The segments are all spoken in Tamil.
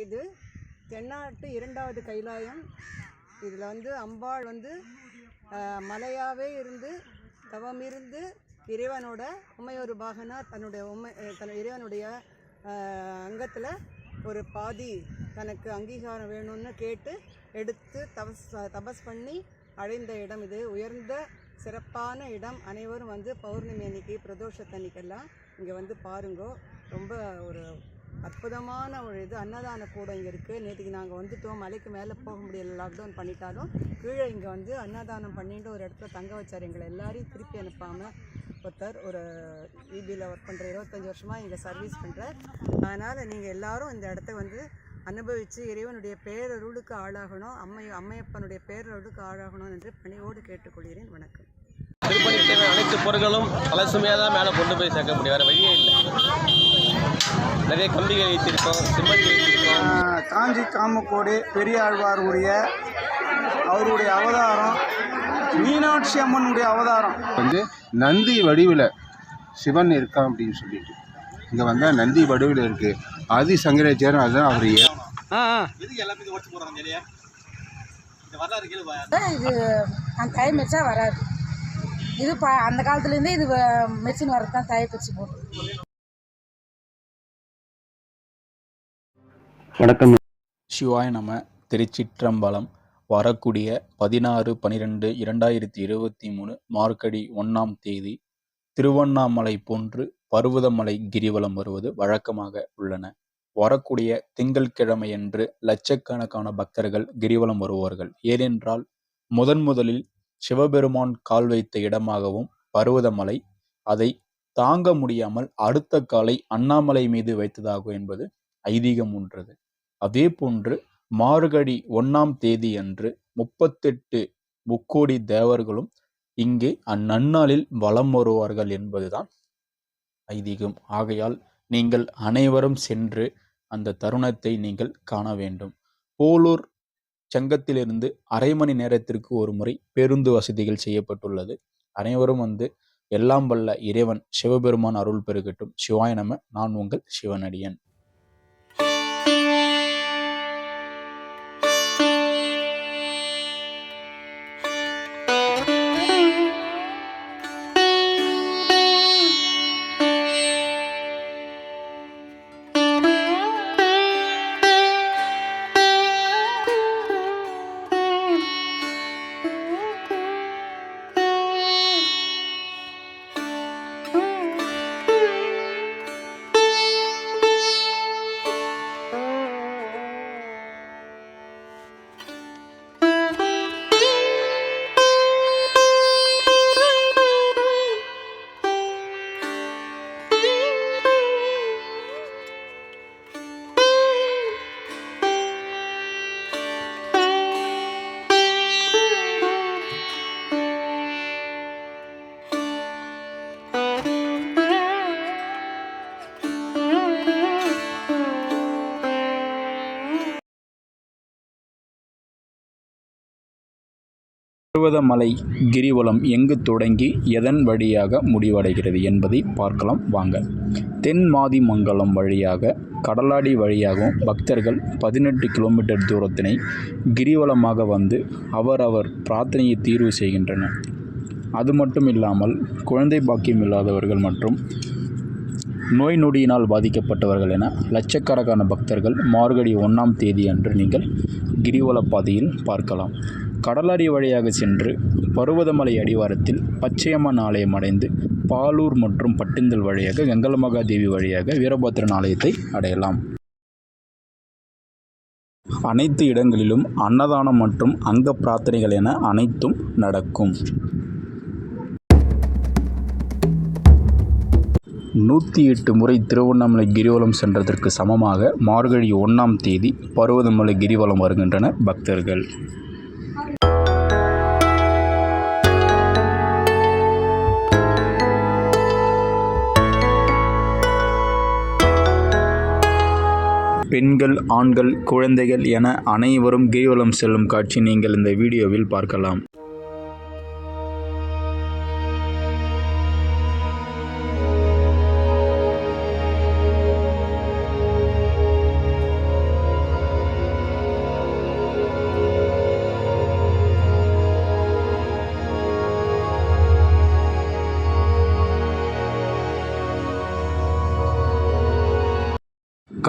இது தென்னாட்டு இரண்டாவது கைலாயம். இதில் வந்து அம்பாள் வந்து மலையாகவே இருந்து தவம் இருந்து இறைவனோட உமையொரு பாகனா தன்னுடைய உமை தன் இறைவனுடைய அங்கத்தில் ஒரு பாதி தனக்கு அங்கீகாரம் வேணும்னு கேட்டு எடுத்து தபஸ் தபஸ் பண்ணி அடைந்த இடம் இது. உயர்ந்த சிறப்பான இடம். அனைவரும் வந்து பௌர்ணமி அன்னைக்கு பிரதோஷத்தன்னைக்கெல்லாம் இங்கே வந்து பாருங்கோ. ரொம்ப ஒரு அற்புதமான ஒரு இது. அன்னதான கூடம் இங்கே இருக்குது நேற்றுக்கு நாங்கள் வந்துட்டோம். மலைக்கு மேலே போக முடியல. லாக்டவுன் பண்ணிட்டாலும் கீழே இங்கே வந்து அன்னதானம் பண்ணிட்டு ஒரு இடத்துல தங்க வச்சார். எங்களை எல்லாரையும் திருப்பி அனுப்பாமல் ஒருத்தர் ஒரு இபியில் ஒர்க் பண்ணுற இருபத்தஞ்சி வருஷமாக இங்கே சர்வீஸ் பண்ணுறார் அதனால் நீங்கள் எல்லோரும் இந்த இடத்த வந்து அனுபவித்து இறைவனுடைய பேரருளுக்கு ஆளாகணும். அம்மை அம்மையப்பனுடைய பேரருளுக்கு ஆளாகணும் என்று பணியோடு கேட்டுக்கொள்கிறேன். வணக்கம். அனைத்து பொருட்களும் அலசுமையாக தான் மேலே கொண்டு போய் சேர்க்க முடியும். வேறு வழியே இல்லை. நிறைய கம்பிகள் வைத்திருக்கோம் சிமெண்ட் வைத்திருக்கோம். காஞ்சி காமக்கோடு பெரியாழ்வாருடைய அவருடைய அவதாரம் மீனாட்சி அம்மனுடைய அவதாரம். வந்து நந்தி வடிவில் சிவன் இருக்கான் அப்படின்னு சொல்லிட்டு. இங்கே வந்தால் நந்தி வடிவில் இருக்குது ஆதி சங்கராச்சாரம் அதுதான் அவர் இது அந்த தை மிச்சா வராது. இது ப அந்த காலத்துலேருந்தே இது மெஷின் வரது தான் தை பிச்சு போட்டு. வணக்கம். சிவாய நம திருச்சிற்றம்பலம் வரக்கூடிய பதினாறு பனிரெண்டு இரண்டாயிரத்தி இருபத்தி மூணு மார்கடி ஒன்றாம் தேதி திருவண்ணாமலை போன்று பருவதமலை கிரிவலம் வருவது வழக்கமாக உள்ளன. வரக்கூடிய திங்கள்கிழமையன்று லட்சக்கணக்கான பக்தர்கள் கிரிவலம் வருவார்கள். ஏனென்றால் முதன் முதலில் சிவபெருமான் கால் வைத்த இடமாகவும் பருவதமலை அதை தாங்க முடியாமல் அடுத்த காலை அண்ணாமலை மீது வைத்ததாகும் என்பது ஐதீகம் ஒன்றது. அதே போன்று மார்கழி ஒன்றாம் தேதி அன்று முப்பத்தெட்டு முக்கோடி தேவர்களும் இங்கே அந்நன்னாளில் வலம் வருவார்கள் என்பதுதான் ஐதீகம். ஆகையால் நீங்கள் அனைவரும் சென்று அந்த தருணத்தை நீங்கள் காண வேண்டும். போலூர் சங்கத்திலிருந்து அரை மணி நேரத்திற்கு ஒரு முறை பேருந்து வசதிகள் செய்யப்பட்டுள்ளது. அனைவரும் வந்து எல்லாம் வல்ல இறைவன் சிவபெருமான் அருள் பெருகட்டும். சிவாய நம நான் உங்கள் சிவனடியன். பர்வதமலை கிரிவலம் எங்கு தொடங்கி எதன் வழியாக முடிவடைகிறது என்பதை பார்க்கலாம் வாங்க. தென்மாதி மங்கலம் வழியாக கடலாடி வழியாகவும் பக்தர்கள் பதினெட்டு கிலோமீட்டர் தூரத்தினை கிரிவலமாக வந்து அவரவர் பிரார்த்தனையை தீர்வு செய்கின்றனர். அது மட்டும் இல்லாமல் குழந்தை பாக்கியம் இல்லாதவர்கள் மற்றும் நோய் நொடியினால் பாதிக்கப்பட்டவர்கள் என லட்சக்கணக்கான பக்தர்கள் மார்கழி ஒன்றாம் தேதி அன்று நீங்கள் கிரிவல பாதையில் பார்க்கலாம். கடலாடி வழியாக சென்று பருவதமலை அடிவாரத்தில் பச்சையம்மன் ஆலயம் அடைந்து பாலூர் மற்றும் பட்டிந்தல் வழியாக கங்கலமகாதேவி வழியாக வீரபத்ரன் ஆலயத்தை அடையலாம். அனைத்து இடங்களிலும் அன்னதானம் மற்றும் அங்க பிரார்த்தனைகள் என அனைத்தும் நடக்கும். நூற்றி எட்டு முறை திருவண்ணாமலை கிரிவலம் சென்றதற்கு சமமாக மார்கழி ஒன்றாம் தேதி பருவதமலை கிரிவலம் வருகின்றனர் பக்தர்கள். பெண்கள் ஆண்கள் குழந்தைகள் என அனைவரும் கிரிவலம் செல்லும் காட்சி நீங்கள் இந்த வீடியோவில் பார்க்கலாம்.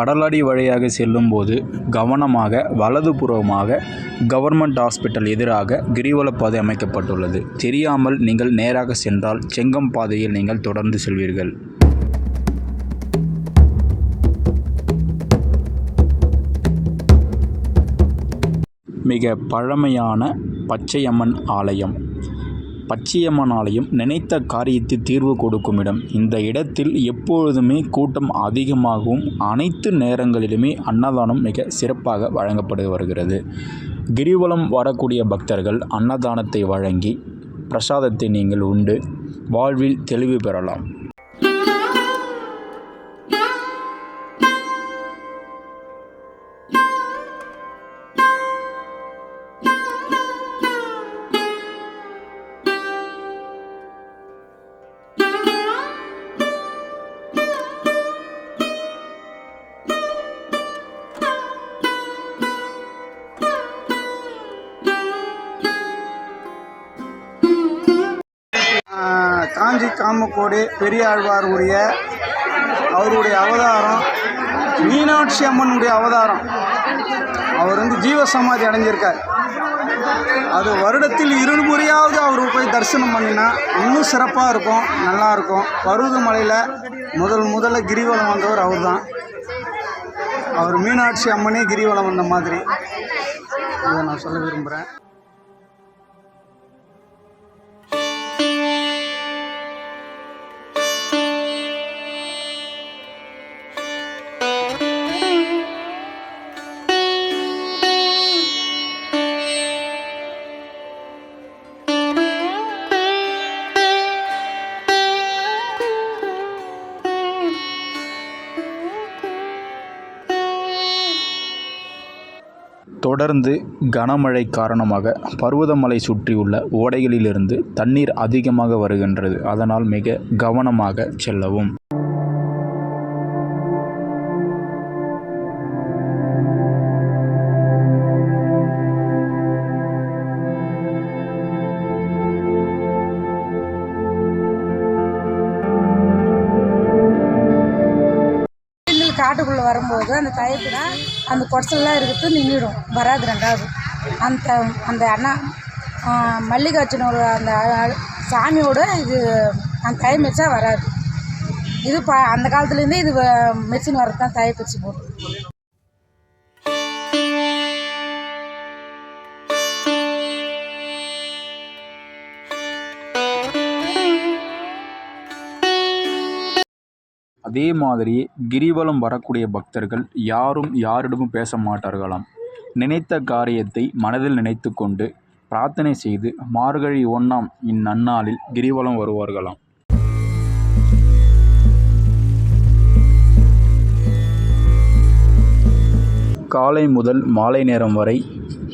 கடலாடி வழியாக செல்லும்போது கவனமாக வலதுபுறமாக கவர்மெண்ட் ஹாஸ்பிட்டல் எதிராக கிரிவலப்பாதை அமைக்கப்பட்டுள்ளது. தெரியாமல் நீங்கள் நேராக சென்றால் செங்கம் பாதையில் நீங்கள் தொடர்ந்து செல்வீர்கள். மிக பழமையான பச்சையம்மன் ஆலயம். பச்சையம்மன் ஆலயம் நினைத்த காரியத்தை தீர்வு கொடுக்கும் இடம் இந்த இடத்தில் எப்பொழுதுமே கூட்டம் அதிகமாகவும் அனைத்து நேரங்களிலுமே அன்னதானம் மிக சிறப்பாக வழங்கப்பட்டு வருகிறது. கிரிவலம் வரக்கூடிய பக்தர்கள் அன்னதானத்தை வழங்கி பிரசாதத்தை நீங்கள் உண்டு வாழ்வில் தெளிவு பெறலாம். காஞ்சி காமக்கோடு பெரியாழ்வார் உடைய அவருடைய அவதாரம் மீனாட்சி அம்மனுடைய அவதாரம். அவர் வந்து ஜீவசமாதி அடைஞ்சிருக்கார். அது வருடத்தில் இருமுறையாவது அவர் போய் தரிசனம் பண்ணினா இன்னும் சிறப்பாக இருக்கும் நல்லாயிருக்கும் பருவதமலையில் முதல் முதல்ல கிரிவலம் வந்தவர் அவர் தான் அவர் மீனாட்சி அம்மனே கிரிவலம் வந்த மாதிரி. இதை நான் சொல்ல விரும்புகிறேன் தொடர்ந்து கனமழை காரணமாக பருவதமலை சுற்றியுள்ள ஓடைகளிலிருந்து தண்ணீர் அதிகமாக வருகின்றது. அதனால் மிக கவனமாக செல்லவும். காட்டுக்குள்ளே வரும்போது அந்த டயத்துல அந்த குடசல்லாம் இருக்கிறது நின்றுடும் வராது ரெண்டாவது. அந்த அந்த அண்ணா மல்லிகார்ஜுனோட அந்த சாமியோட இது அந்த தய வச்சா வராது. இது ப அந்த காலத்துலேருந்தே இது மெஷின் வரது தான் தய பிரிச்சு போட்டு அதே மாதிரி கிரிவலம் வரக்கூடிய பக்தர்கள் யாரும் யாரிடமும் பேச மாட்டார்களாம். நினைத்த காரியத்தை மனதில் நினைத்து கொண்டு பிரார்த்தனை செய்து மார்கழி ஒன்றாம் இந்நன்னாளில் கிரிவலம் வருவார்களாம். காலை முதல் மாலை நேரம் வரை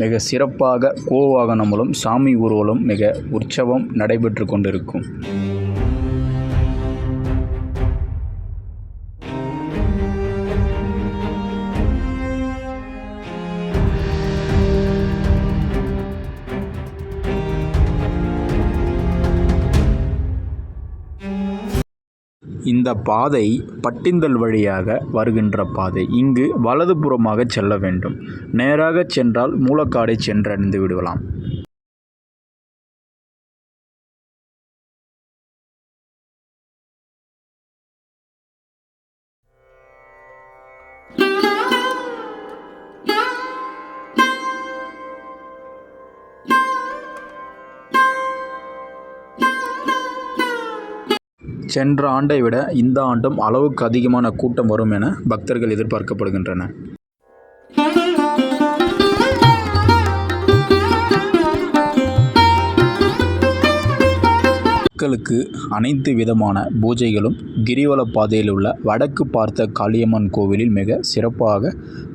மிக சிறப்பாக கோவாகனம் மூலம் சாமி ஊர்வலம் மிக உற்சவம் நடைபெற்று கொண்டிருக்கும். இந்த பாதை பட்டிந்தல் வழியாக வருகின்ற பாதை. இங்கு வலதுபுறமாக செல்ல வேண்டும். நேராக சென்றால் மூலக்காடை சென்றடைந்து விடலாம். சென்ற ஆண்டை விட இந்த ஆண்டும் அளவுக்கு அதிகமான கூட்டம் வரும் என பக்தர்கள் எதிர்பார்க்கப்படுகின்றன. மக்களுக்கு அனைத்து விதமான பூஜைகளும் கிரிவல பாதையில் உள்ள வடக்கு பார்த்த காளியம்மன் கோவிலில் மிக சிறப்பாக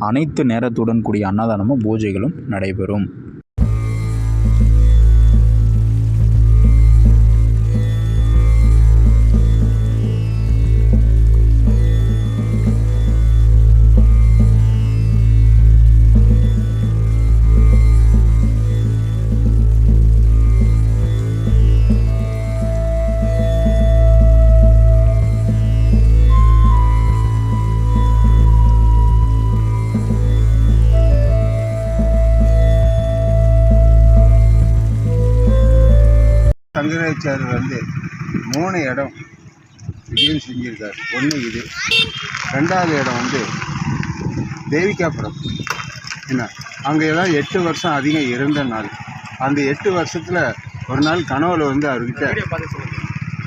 அனைத்து நேரத்துடன் கூடிய அன்னதானமும் பூஜைகளும் நடைபெறும். முதலமைச்சர் வந்து மூணு இடம் விஜயம் செஞ்சுருக்கார். ஒன்று இது. ரெண்டாவது இடம் வந்து தேவிகாபுரம். என்ன? அங்கே தான் எட்டு வருஷம் அதிகம் இருந்த நாள். அந்த எட்டு வருஷத்தில் ஒரு நாள் கனவுல வந்து அவர்கிட்ட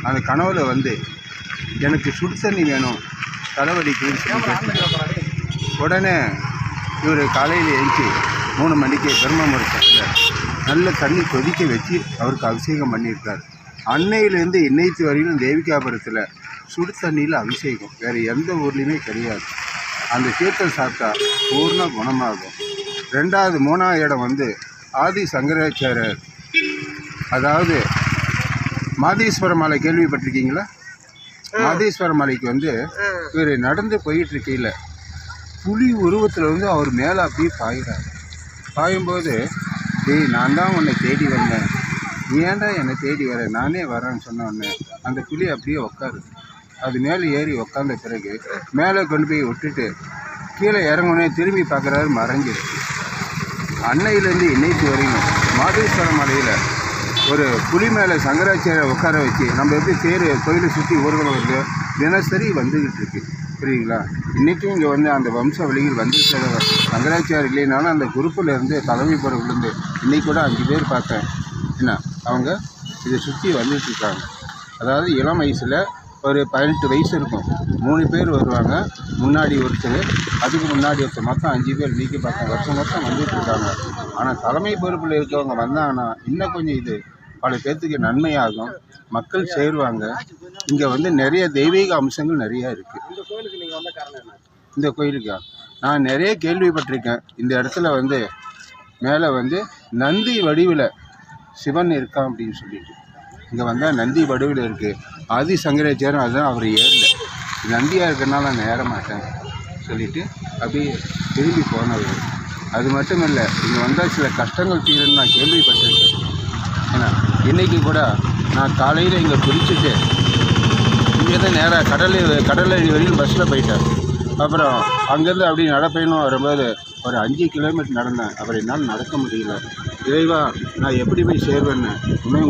அந்த கனவுல வந்து எனக்கு சுடு தண்ணி வேணும் தலைவலிக்குன்னு சொல்லி உடனே இவர் காலையில் எழுச்சி மூணு மணிக்கு பிரம்ம முறைச்சத்தில் நல்ல தண்ணி கொதிக்க வச்சு அவருக்கு அபிஷேகம் பண்ணியிருக்கார். அன்னையிலேருந்து இன்னைக்கு வரையிலும் தேவிகாபுரத்தில் சுடு தண்ணியில் அபிஷேகம். வேறு எந்த ஊர்லேயுமே கிடையாது. அந்த தீர்த்தம் சாப்பிட்டா பூர்ண குணமாகும். ரெண்டாவது மூணாவது இடம் வந்து ஆதி சங்கராச்சாரியர். அதாவது மாதீஸ்வர மலை கேள்விப்பட்டிருக்கீங்களா? மாதேஸ்வர மலைக்கு வந்து இவர் நடந்து போயிட்டு இருக்கையில் புலி உருவத்தில் வந்து அவர் மேலே அப்படியே பாயிறார். பாயும்போது டேய் நான் தான் உன்னை தேடி வந்தேன். நீ ஏன்டா என்னை தேடி வர? நானே வரேன்னு சொன்ன உடனே அந்த கிளி அப்படியே உட்காரு அது மேலே ஏறி உட்காந்த பிறகு மேலே கொண்டு போய் விட்டுட்டு கீழே இறங்குனே திரும்பி பார்க்குறாரு மறைஞ்சு. அன்னையிலேருந்து இன்னைக்கு வரையும் மாதேஸ்வரம் மலையில் ஒரு புலி மேலே சங்கராச்சாரியை உட்கார வச்சு நம்ம எப்படி தேர் கோயிலை சுற்றி ஊர்வலம் வருது? தினசரி வந்துக்கிட்டு இருக்கு. புரியுங்களா இன்றைக்கும் இங்கே வந்து அந்த வம்ச வழிகள் வந்துட்டு சங்கராச்சாரியர் இல்லைனாலும் அந்த குரூப்பில் இருந்து தலைமை பொறுப்புலேருந்து இன்றைக்கி கூட அஞ்சு பேர் பார்த்தேன். என்ன? அவங்க இதை சுற்றி வந்துட்டு இருக்காங்க. அதாவது இளம் வயசில் ஒரு பதினெட்டு வயசு இருக்கும். மூணு பேர் வருவாங்க. முன்னாடி ஒருத்தர் அதுக்கு முன்னாடி ஒருத்தர். மொத்தம் அஞ்சு பேர் நீக்கி பார்த்தேன். வருஷம் வருஷம் வந்துட்டு இருக்காங்க. ஆனால் தலைமை பொறுப்பில் இருக்கவங்க வந்தாங்கன்னா இன்னும் கொஞ்சம் இது பல பேர்த்துக்கு நன்மையாகும். மக்கள் சேருவாங்க. இங்கே வந்து நிறைய தெய்வீக அம்சங்கள் நிறைய இருக்குது இந்த கோயிலுக்கா நான் நிறைய கேள்விப்பட்டிருக்கேன். இந்த இடத்துல வந்து மேலே வந்து நந்தி வடிவில் சிவன் இருக்கான் அப்படின்னு சொல்லிட்டு. இங்கே வந்தால் நந்தி வடிவில் இருக்குது ஆதி சங்கராச்சாரம் அதுதான் அவர் ஏறல. நந்தியாக இருக்கிறனால நான் ஏற மாட்டேன் சொல்லிட்டு அப்படியே திரும்பி போனவர். அது மட்டும் இல்லை இங்கே வந்தால் சில கஷ்டங்கள் தீரும்னு நான் கேள்விப்பட்டிருக்கேன். ஏன்னா இன்றைக்கி கூட நான் காலையில் இங்கே குளிச்சுட்டு இங்கே தான் நேராக கடல் கடலடி வரையும் பஸ்ஸில் போயிட்டேன். அப்புறம் அங்கேருந்து அப்படியே நடப்பயணம் வரும்போது ஒரு அஞ்சு கிலோமீட்டர் நடந்தேன். அப்புறம் என்னால் நடக்க முடியல. இறைவா நான் எப்படி போய் சேர்வேன்னு?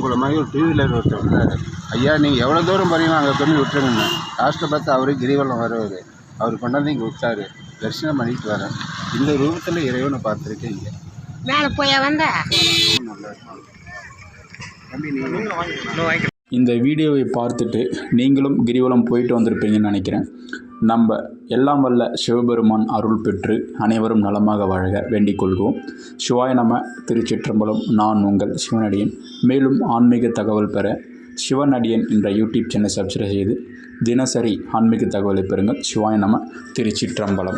கூட மாதிரி ஒரு டூ வீலர் ஒருத்தர் வந்தார். ஐயா நீங்கள் எவ்வளோ தூரம் போறீங்களோ அங்கே கொண்டு விட்டுருங்கண்ணே லாஸ்ட்டை பார்த்து அவரே கிரிவலம் வருவார் அவர் கொண்டாந்து இங்கே விட்டாரு தரிசனம் பண்ணிட்டு வரேன். இந்த ரூபத்தில் இறைவனை பார்த்துருக்கேன் இங்கே. மேலே போய் வந்த? நல்லா இருக்கும் இந்த வீடியோவை பார்த்துட்டு நீங்களும் கிரிவலம் போயிட்டு வந்திருப்பீங்கன்னு நினைக்கிறேன். நம்ம எல்லாம் வல்ல சிவபெருமான் அருள் பெற்று அனைவரும் நலமாக வாழ்க வேண்டிக் கொள்வோம். சிவாய நம திருச்சிற்றம்பலம் நான் உங்கள் சிவனடியன். மேலும் ஆன்மீக தகவல் பெற சிவனடியன் என்ற யூடியூப் சேனலை சப்ஸ்கிரைப் செய்து தினசரி ஆன்மீக தகவலை பெறுங்கள். சிவாய நம திருச்சிற்றம்பலம்.